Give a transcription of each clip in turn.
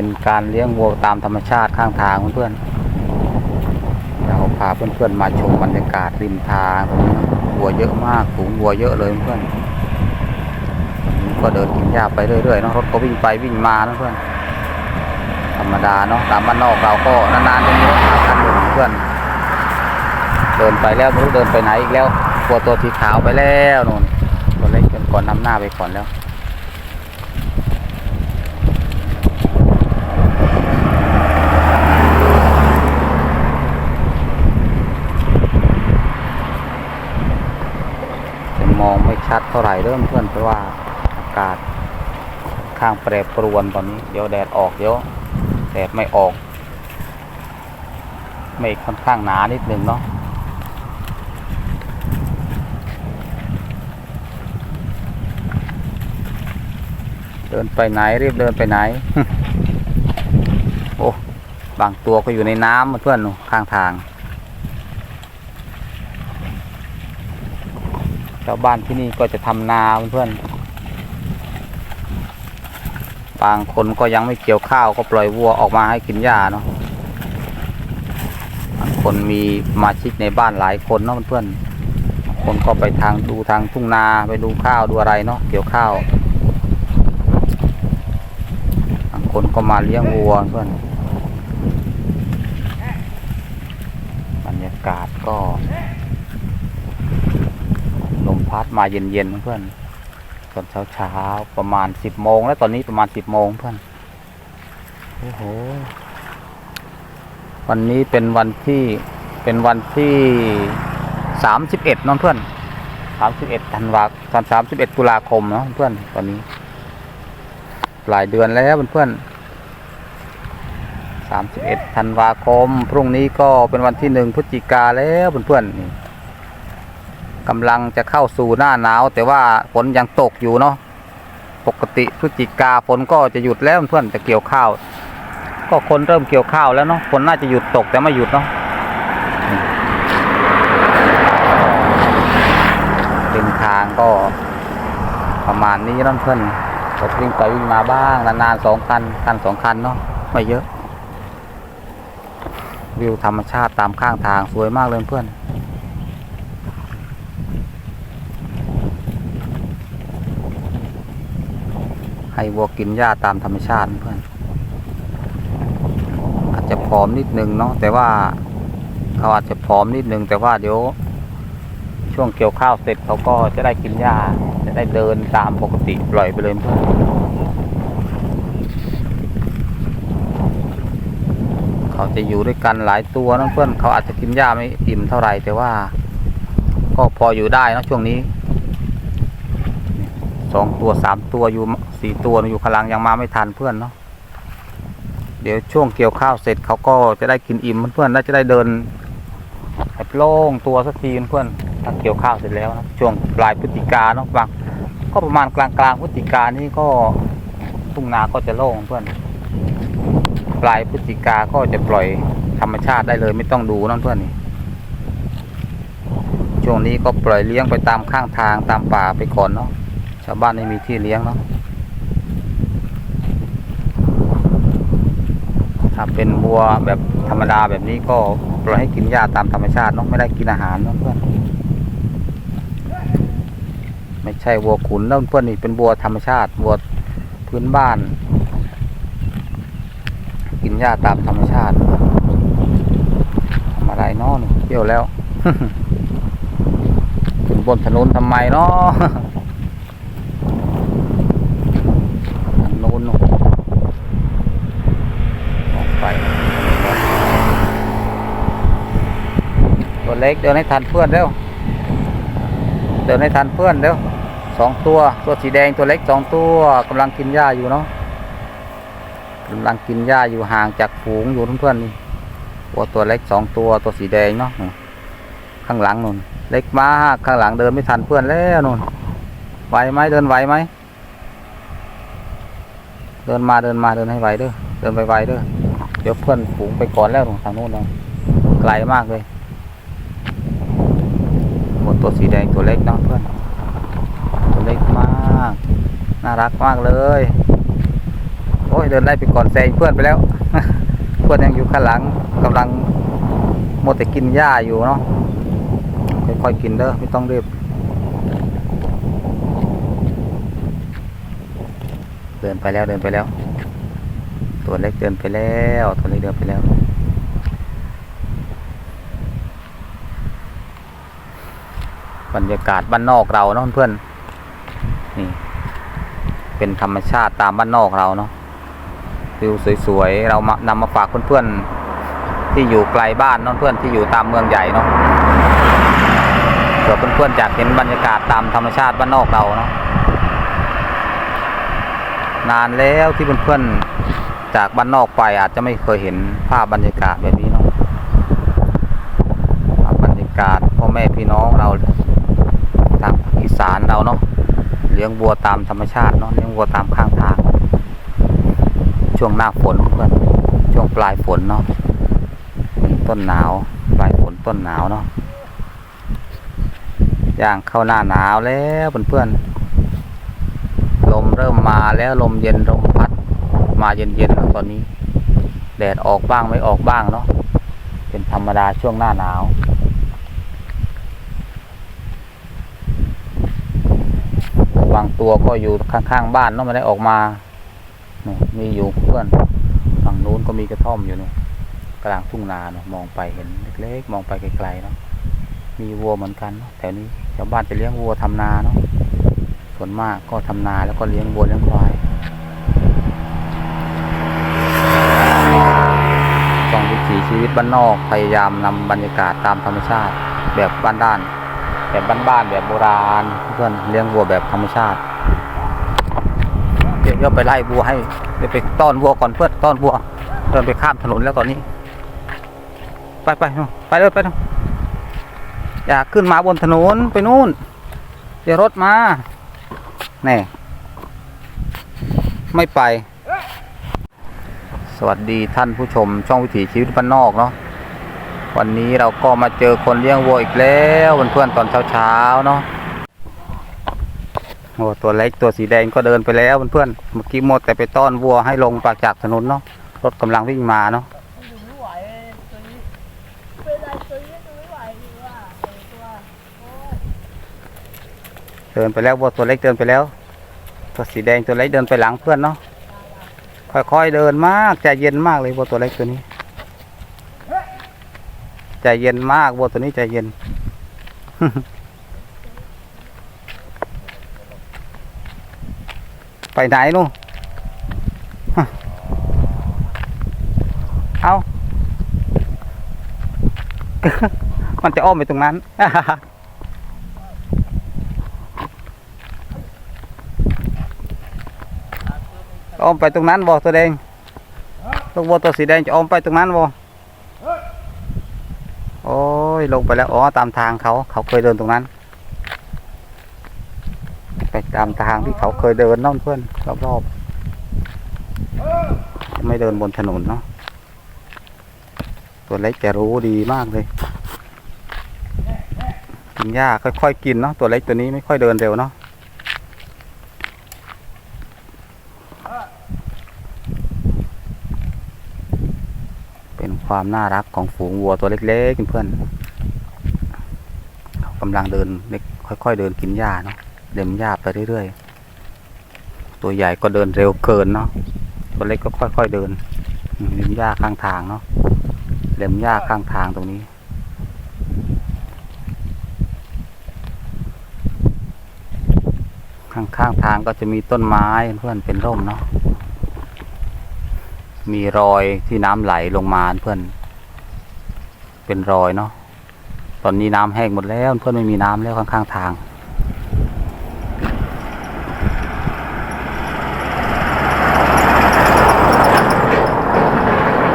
เป็นการเลี้ยงวัวตามธรรมชาติข้างทางเพื่อนๆเราพาเพื่อนๆมาชมบรรยากาศริมทางตรงนี้วัวเยอะมากฝูงวัวเยอะเลยเพื่อนก็เดินกินหญ้าไปเรื่อยๆนะรถก็วิ่งไปวิ่งมานะเพื่อนธรรมดาเนาะตามบ้านนอกเราก็นานๆจะมีรถมาคันหนึ่เพื่อน เดินไปแล้วไม่รู้เดินไปไหนอีกแล้วกลัวตัวสีขาวไปแล้วนู่นตัวเล็กจนก่อนนำหน้าไปก่อนแล้ว จะ มองไม่ชัดเท่าไหร่เริ่มเพื่อนเพราะว่าอากาศข้างแปรปรวนตอนนี้ เดี๋ยวแดดออกเดี๋ยวแดดไม่ออกเมฆค่อนข้างหนานิดนึงเนาะเดินไปไหนรีบเดินไปไหน โอ้ บางตัวก็อยู่ในน้ำเพื่อนนู่นข้างทาง ชาวบ้านที่นี่ก็จะทำนาเพื่อนๆบางคนก็ยังไม่เกี่ยวข้าวก็ปล่อยวัวออกมาให้กินหญ้าเนาะบางคนมีมาชิกในบ้านหลายคนเนาะเพื่อนคนก็ไปทางดูทางทุ่งนาไปดูข้าวดูอะไรเนาะเกี่ยวข้าวบางคนก็มาเลี้ยงวัวเพื่อนบรรยากาศก็ ล มาเย็นๆเพื่อนตอนเช้าๆประมาณสิบโมงแล้วตอนนี้ประมาณสิบโมงเพื่อนโอ้โหวันนี้เป็นวันที่เป็นวันที่สามสิบเอ็ดน้องเพื่อนสามสิบเอ็ดธันวาคมสามสิบเอ็ดตุลาคมเนาะเพื่อนตอนนี้ หลายเดือนแล้วเพื่อนสามสิบเอ็ดธันวาคม พรุ่งนี้ก็เป็นวันที่หนึ่งพฤศจิกาแล้วเพื่อนๆนี่ กำลังจะเข้าสู่หน้าหนาว แต่ว่าฝนยังตกอยู่เนาะปกติพฤศจิกาฝนก็จะหยุดแล้วเพื่อนจะเกี่ยวข้าว ก็คนเริ่มเกี่ยวข้าวแล้วเนาะฝนน่าจะหยุดตกแต่ไม่หยุดเนาะริมทางก็ประมาณนี้เนาะเพื่อนรถวิ่งไปวิ่งมาบ้างนานๆสองคันคันสองคันเนาะไม่เยอะ วิวธรรมชาติตามข้างทางสวยมากเลยเพื่อน ให้วัวกินหญ้าตามธรรมชาติเพื่อนอาจจะผอมนิดนึงเนาะแต่ว่าเขาอาจจะผอมนิดนึง แต่ว่าเดี๋ยว ช่วงเกี่ยวข้าวเสร็จเขาก็จะได้กินหญ้าจะได้เดินตามปกติปล่อยไปเลยเพื่อนเขาจะอยู่ด้วยกันหลายตัวนะเพื่อนเขาอาจจะกินหญ้าไม่อิ่มเท่าไหร่แต่ว่า ก็พออยู่ได้นะช่วงนี้ สองตัวสามตัวอยู่สี่ตัวอยู่พลังยังมาไม่ทันเพื่อนเนาะเดี๋ยวช่วงเกี่ยวข้าวเสร็จเขาก็จะได้กินอิ่มเพื่อนๆน่าจะได้เดินแบบโล่งตัวสักทีเพื่อนถ้าเกี่ยวข้าวเสร็จแล้วนะช่วงปลายพฤศจิกาเนาะบางก็ประมาณกลางกลางพฤศจิกานี่ก็ทุ่งนาก็จะโล่งเพื่อน ปลายพฤศจิกาก็จะปล่อยธรรมชาติได้เลยไม่ต้องดูนั่นเพื่อนนี่ช่วงนี้ก็ปล่อยเลี้ยงไปตามข้างทางตามป่าไปก่อนเนาะาวบ้านไม่มีที่เลี้ยงเนาะถ้าเป็นวัวแบบธรรมดาแบบนี้ก็ปล่อยให้กินหญ้าตามธรรมชาติเนาะไม่ได้กินอาหารเนาะเพื่อนไม่ใช่วัวขุนแล้วเพื่อนนี่เป็นวัวธรรมชาติวัวพื้นบ้าน กินหญ้าตามธรรมชาติทำอะไรเนาะเที่ยวแล้วขึ้นบนถนนทำไมเนาะ ทางโน้นนู่นออกไปตัว เล็กเดินให้ทันเพื่อนเร็วเดินให้ทันเพื่อนเร็วสองตัวตัวสีแดงตัวเล็กสองตัวกำลังกินหญ้าอยู่เนาะกำลังกินหญ้าอยู่ห่างจากฝูงอยู่เพื่อนๆนี่ตัวตัวเล็กสองตัวตัวสีแดงเนาะข้างหลังนู่นเล็กมากข้างหลังเดินไม่ทันเพื่อนแล้วนู่นไหวไหมเดินไหวไหมเดินมาเดินมาเดินให้ไหวเด้อเดินไปไวเด้อเดี๋ยวเพื่อนฝูงไปก่อนแล้วทางโน้นเราไกลมากเลย ตัวสีแดงตัวเล็กเนาะเพื่อนตัวเล็กมาก น่ารักมากเลย โอ้ยเดินไล่ไปก่อนแซงเพื่อนไปแล้ว เพื่อนยังอยู่ข้างหลังกำลังหมดแต่กินหญ้าอยู่เนาะค่อยๆกินเด้อไม่ต้องรีบเดินไปแล้วเดินไปแล้ว ตัวเล็กเดินไปแล้ว ตัวเล็กเดินไปแล้ว บรรยากาศบ้านนอกเราเนาะเพื่อนๆนี่ เป็นธรรมชาติตามบ้านนอกเราเนาะวิวสวยๆเรามานำมาฝากเพื่อนๆที่อยู่ไกลบ้านเนาะเพื่อนที่อยู่ตามเมืองใหญ่เนาะเผื่อเพื่อนๆอยากเห็นบรรยากาศตามธรรมชาติบ้านนอกเราเนาะนานแล้วที่เพื่อนๆจากบ้านนอกไปอาจจะไม่เคยเห็นภาพบรรยากาศแบบนี้เนาะภาพบรรยากาศพ่อแม่พี่น้องเราานเราเนาะเลี้ยงวัวตามธรรมชาติเนาะเลี้ยงวัวตามข้างทาง ช่วงหน้าฝนเพื่อนช่วงปลายฝนเนาะต้นหนาว ปลายฝนต้นหนาวเนาะย่างเข้าหน้าหนาวแล้วเพื่อนๆลมเริ่มมาแล้วลมเย็นลมพัด มาเย็นๆตอนนี้ แดดออกบ้างไม่ออกบ้างเนาะเป็นธรรมดาช่วงหน้าหนาว บางตัวก็อยู่ข้างๆบ้านเนาะไม่ได้ออกมามีอยู่เพื่อนฝั่งนู้นก็มีกระท่อมอยู่นี่กลางทุ่งนาเนาะมองไปเห็นเล็กๆมองไปไกลๆเนาะมีวัวเหมือนกันแถวนี้ชาวบ้านจะเลี้ยงวัวทำนาเนาะส่วนมากก็ทำนาแล้วก็เลี้ยงวัวเลี้ยงควายต้องวิถีชีวิตบ้านนอกพยายามนำบรรยากาศตามธรรมชาติแบบบ้านด้าน แบบบ้านๆแบบโบราณ เพื่อนเลี้ยงวัวแบบธรรมชาติเดี๋ยวไปไล่วัวให้เดี๋ยวไปต้อนวัวก่อนเพื่อนต้อนวัวเดินไปข้ามถนนแล้วตอนนี้ ไปไปไปเลยไปนู่นอย่าขึ้นมาบนถนนไปนู่น เดี๋ยวรถมาแน่ไม่ไป สวัสดีท่านผู้ชมช่องวิถีชีวิตบ้านนอกเนาะ วันนี้เราก็มาเจอคนเลี้ยงวัวอีกแล้วเพื่อนๆตอนเช้าๆเนาะโอ้ตัวเล็กตัวสีแดงก็เดินไปแล้วเพื่อนๆเมื่อกี้หมดแต่ไปต้อนวัวให้ลงปากจากถนนเนาะรถกำลังวิ่งมาเนาะเดินไปแล้ววัวตัวเล็กเดินไปแล้ว ตัวสีแดงตัวเล็กเดินไปหลังเพื่อนเนาะค่อยๆเดินมากใจเย็นมากเลยวัวตัวเล็กตัวนี้ ใจเย็นมากวัวตัวนี้ใจเย็น ไปไหนนู่นเอา มันจะอ้อมไปตรงนั้น อ้อมไปตรงนั้นบ่ตัวแดงตัววัวตัวสีแดงจะอ้อมไปตรงนั้นบ่โอ้ ยลงไปแล้วอ๋อตามทางเขาเขาเคยเดินตรงนั้นไปตามทางที่เขาเคยเดินน้องเพื่อนรอบๆไม่เดินบนถนนเนาะตัวเล็กจะรู้ดีมากเลยกินหญ้าค่อยๆกินเนาะตัวเล็กตัวนี้ไม่ค่อยเดินเร็วเนาะเป็นความน่ารักของฝูงวัวตัวเล็กๆเพื่อน เขากำลังเดินเล็กค่อย ๆ เดินกินหญ้าเนาะเล็มหญ้าไปเรื่อยๆตัวใหญ่ก็เดินเร็วเกินเนาะตัวเล็กก็ค่อย ๆเดินเล็มหญ้าข้างทางเนาะเล็มหญ้าข้างทางตรงนี้ ข้างๆทางก็จะมีต้นไม้เพื่อนเป็นร่มเนาะมีรอยที่น้ำไหลลงมาเพื่อน เป็นรอยเนาะ ตอนนี้น้ำแห้งหมดแล้ว เพื่อนไม่มีน้ำแล้วข้างๆทาง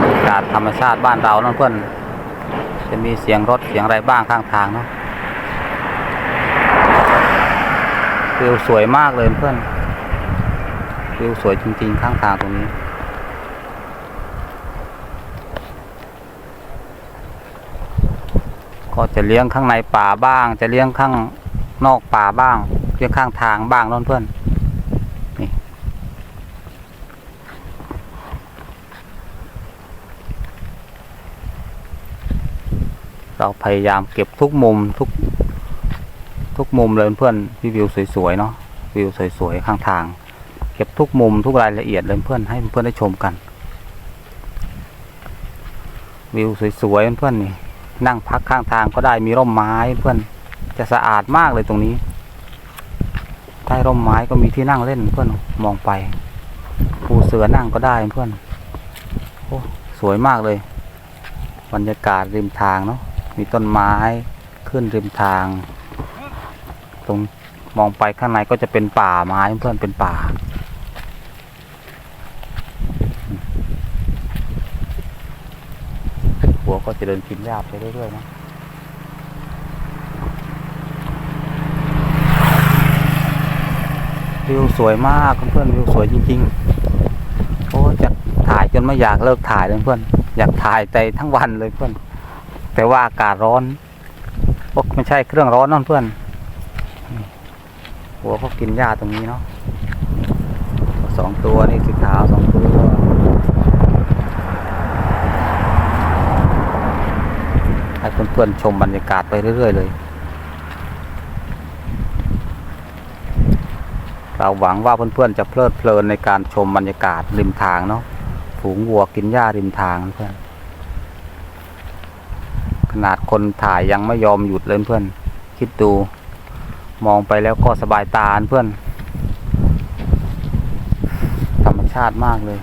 บรรยากาศธรรมชาติบ้านเราเนาะเพื่อน จะมีเสียงรถเสียงอะไรบ้างข้างทางเนาะวิวสวยมากเลยเพื่อนวิวสวยจริงๆข้างทางตรงนี้ ก็จะเลี้ยงข้างในป่าบ้าง จะเลี้ยงข้างนอกป่าบ้างเลี้ยงข้างทางบ้างน้องเพื่อนนี่เราพยายามเก็บทุกมุมทุกทุกมุมเลยเพื่อนวิวสวยๆเนาะวิวสวยๆข้างทาง เก็บทุกมุมทุกรายละเอียดเลยเพื่อนให้เพื่อนได้ชมกัน วิวสวยๆเพื่อนนี่ นั่งพักข้างทางก็ได้มีร่มไม้เพื่อนจะสะอาดมากเลยตรงนี้ใต้ร่มไม้ก็มีที่นั่งเล่นเพื่อนมองไปปูเสือนั่งก็ได้เพื่อนโอ้สวยมากเลย บรรยากาศริมทางเนาะมีต้นไม้ขึ้นริมทาง ตรงมองไปข้างในก็จะเป็นป่าไม้เพื่อนเป็นป่า หัวก็จะเดินกินหญ้าไปเรื่อยๆนะวิวสวยมากเพื่อนๆวิวสวยจริงๆโอ้จะถ่ายจนไม่อยากเลิกถ่ายเลยเพื่อน อยากถ่ายใจทั้งวันเลยเพื่อน แต่ว่าอากาศร้อนพวกไม่ใช่เครื่องร้อนนั่นเพื่อน หัวก็กินหญ้าตรงนี้เนาะสองตัวนี่สีขาวสองตัว ให้ เพื่อนๆชมบรรยากาศไปเรื่อย ๆ เลย เราหวังว่าเพื่อนๆจะเพลิดเพลินในการชมบรรยากาศริมทางเนาะฝูงวัวกินหญ้าริมทางเพื่อนขนาดคนถ่ายยังไม่ยอมหยุดเลยเพื่อน คิดดูมองไปแล้วก็สบายตาเพื่อน ธรรมชาติมากเลย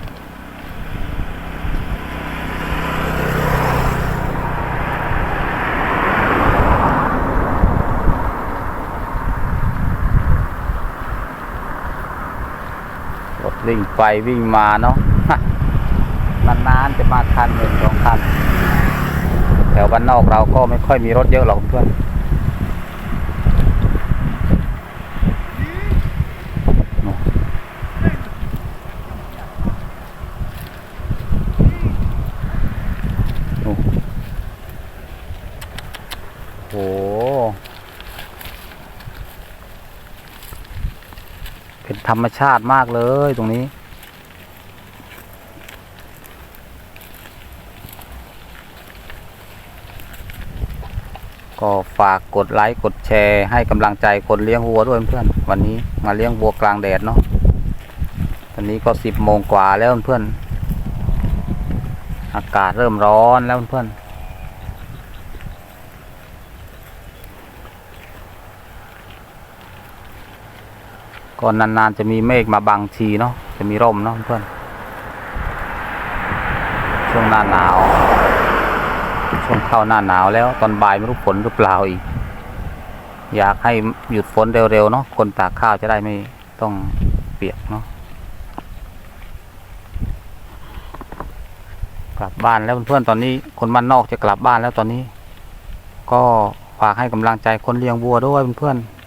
วิ่งไปวิ่งมาเนาะนานๆจะมาคันหนึ่งสองคันแถวบ้านนอกเราก็ไม่ค่อยมีรถเยอะหรอกเพื่อน โอ้โห เป็น ธรรมชาติมากเลยตรงนี้ ก็ฝากกดไลค์กดแชร์ให้กำลังใจคนเลี้ยงวัวด้วยเพื่อนวันนี้มาเลี้ยงวัวกลางแดดเนาะตอนนี้ก็สิบโมงกว่าแล้วเพื่อนอากาศเริ่มร้อนแล้วเพื่อน ก็นานๆจะมีเมฆมาบังทีเนาะจะมีร่มเนาะเพื่อนช่วงหน้าหนาว ช่วงเข้าหน้าหนาวแล้วตอนบ่ายไม่รู้ฝนหรือเปล่าอีก อยากให้หยุดฝนเร็วๆเนาะคนตากข้าวจะได้ไม่ต้องเปียกเนาะกลับบ้านแล้วเพื่อนๆตอนนี้คนบ้านนอกจะกลับบ้านแล้วตอนนี้ ก็ฝากให้กำลังใจคนเลี้ยงวัวด้วยเพื่อนๆ